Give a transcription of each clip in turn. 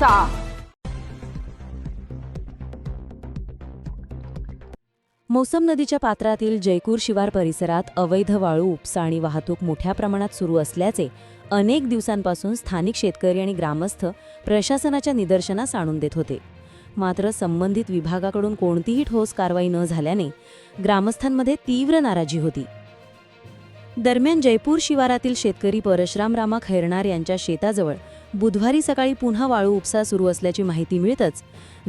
करायचा मोसम नदीच्या पात्रातील जयपूर शिवार परिसरात अवैध वाळू उपसा आणि वाहतूक मोठ्या प्रमाणात सुरू असल्याचे अनेक दिवसांपासून स्थानिक शेतकरी आणि ग्रामस्थ प्रशासनाच्या निदर्शनास आणून देत होते. मात्र संबंधित विभागाकडून कोणतीही ठोस कारवाई न झाल्याने ग्रामस्थांमध्ये तीव्र नाराजी होती. दरम्यान जयपूर शिवारातील शेतकरी परशराम रामा खैरणार यांच्या शेताजवळ बुधवारी सकाळी पुन्हा वाळू उपसा सुरू असल्याची माहिती मिळतच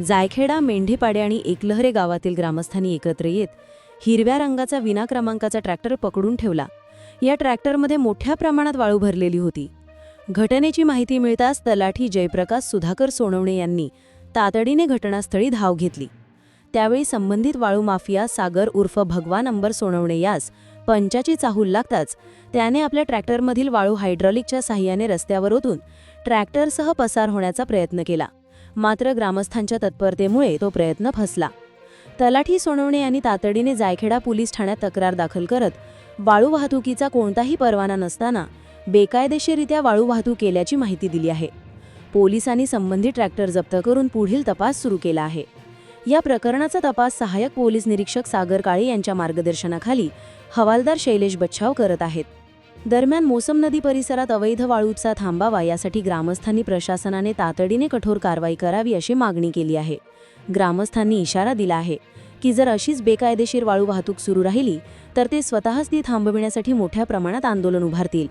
जायखेडा मेंढेपाडे आणि एकलहरे गावातील ग्रामस्थांनी एकत्र येत हिरव्या रंगाचा विना क्रमांकाचा ट्रॅक्टर पकडून ठेवला. या ट्रॅक्टरमध्ये मोठ्या प्रमाणात वाळू भरलेली होती. घटनेची माहिती मिळताच तलाठी जयप्रकाश सुधाकर सोनवणे यांनी तातडीने घटनास्थळी धाव घेतली. त्यावेळी संबंधित वाळू माफिया सागर उर्फ भगवान अंबर सोनवणे यास पंचाची चाहूल लागताच त्याने आपल्या ट्रॅक्टरमधील वाळू हायड्रॉलिकच्या साह्याने रस्त्यावर ओतून ट्रॅक्टरसह पसार होण्याचा प्रयत्न केला. मात्र ग्रामस्थांच्या तत्परतेमुळे तो प्रयत्न फसला. तलाठी सोनवणे यांनी तातडीने जायखेडा पोलीस ठाण्यात तक्रार दाखल करत वाळू वाहतुकीचा कोणताही परवाना नसताना बेकायदेशीरित्या वाळू वाहतूक केल्याची माहिती दिली आहे. पोलिसांनी संबंधित ट्रॅक्टर जप्त करून पुढील तपास सुरू केला आहे. या प्रकरणाचा तपास सहाय्यक पोलीस निरीक्षक सागर काळे यांच्या मार्गदर्शनाखाली हवालदार शैलेश बच्छाव करत आहेत. दरम्यान मोसम नदी परिसरात अवैध वाळूचा थांबावा यासाठी ग्रामस्थांनी प्रशासनाने तातडीने कठोर कारवाई करावी अशी मागणी केली आहे. ग्रामस्थांनी इशारा दिला आहे की जर अशीच बेकायदेशीर वाळू वाहतूक सुरू राहिली तर ते स्वतःच ती थांबविण्यासाठी मोठ्या प्रमाणात आंदोलन उभारतील.